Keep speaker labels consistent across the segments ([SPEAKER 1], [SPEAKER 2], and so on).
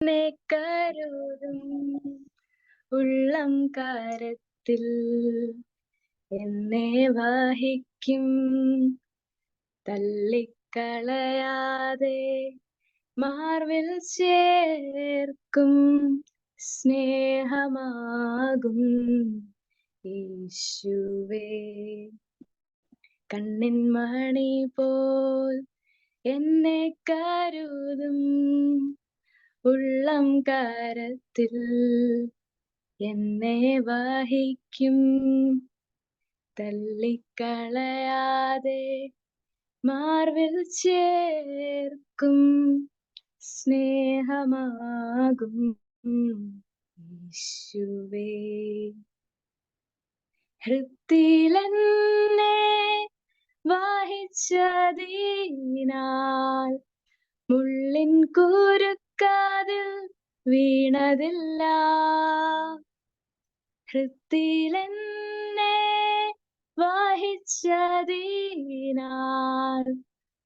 [SPEAKER 1] എന്നെ കരുതും ഉള്ളം കാരത്തിൽ എന്നെ വഹിക്കും. തള്ളിക്കളയാതെ മാർവിൽ ചേർക്കും. സ്നേഹമാകും യേശുവേ. കണ്ണിൻ മണി പോൽ എന്നെ കരുതും ഉള്ളം കാരത്തിൽ എന്നെ വഹിക്കും. തള്ളിക്കളയാതെ മാർവിൽ ചേർക്കും. സ്നേഹമാകും യേശുവേ. ഹൃത്തിലെന്നെ വാഹിച്ചതിനാൽ മുള്ളിൻ കൂരുക്കാതിൽ വീണതില്ല. ഹൃത്തിലെന്നെ വാഹിച്ചതീനാൽ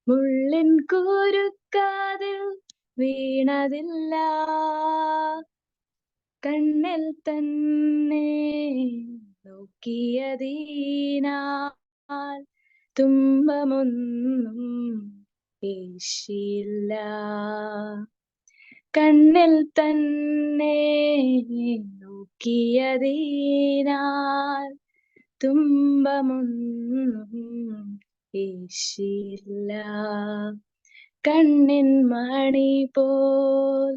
[SPEAKER 1] മുള്ളിൻ കൂരുക്കാതിൽ വീണതില്ല. കണ്ണിൽ തന്നെ നോക്കിയതീനാൽ തുമ്പമൊന്നും പേശിയില്ല കണ്ണിൽ തന്നെ നോക്കിയതിനാൽ തുമ്പമൊന്നും കണ്ണിൻ മണി പോൽ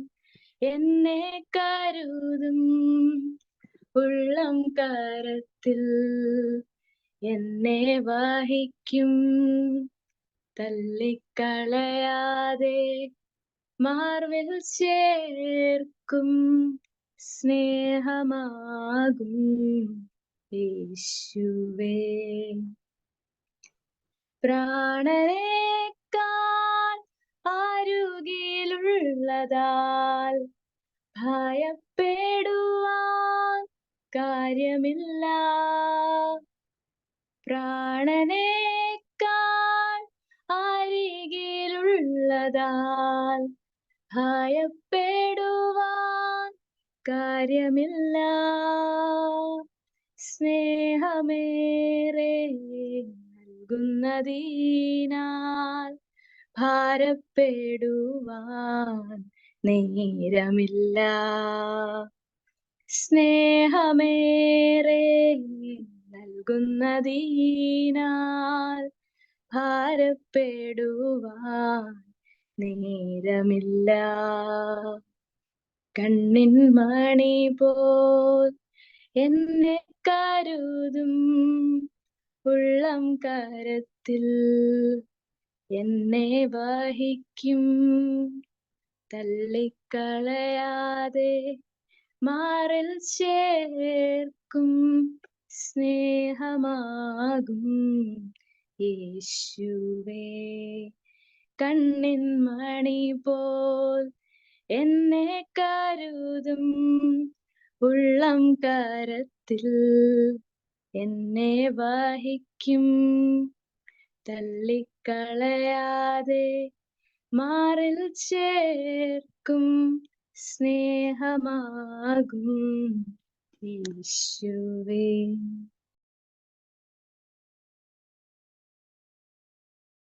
[SPEAKER 1] എന്നെ കരുതും. ഉള്ളം കാരത്തിൽ എന്നെ വഹിക്കും. തള്ളിക്കളയാതെ മാർവിൽ ചേർക്കും സ്നേഹമാകും യേശുവേ. പ്രാണനേക്കാൾ അരുകിലുള്ളതാൽ ഭയപ്പെടുവാൻ കാര്യമില്ല. പ്രാണനേക്കാൾ അരികിലുള്ളതാൽ ഭയപ്പെടുവാൻ കാര്യമില്ല. സ്നേഹമേറെ നൽകുന്നതിനാൽ ഭാരപ്പെടുവാൻ നേരമില്ല. സ്നേഹമേറെ നൽകുന്നതിനാൽ ഭാരപ്പെടുവാൻ നേരമില്ല. കണ്ണിൻ മണി പോൽ എന്നെ കരുതും. ഉള്ളം കരത്തിൽ എന്നെ വഹിക്കും. തള്ളിക്കളയാതെ മാറിൽ ചേർക്കും. സ്നേഹമാകും. യേശുവേ. കണ്ണിൻ മണി പോൽ എന്നെ കരുതും. ഉള്ളം കരത്തിൽ എന്നെ വഹിക്കും. തള്ളിക്കളയാതെ മാറിൽ ചേർക്കും. സ്നേഹമാകും യേശുവേ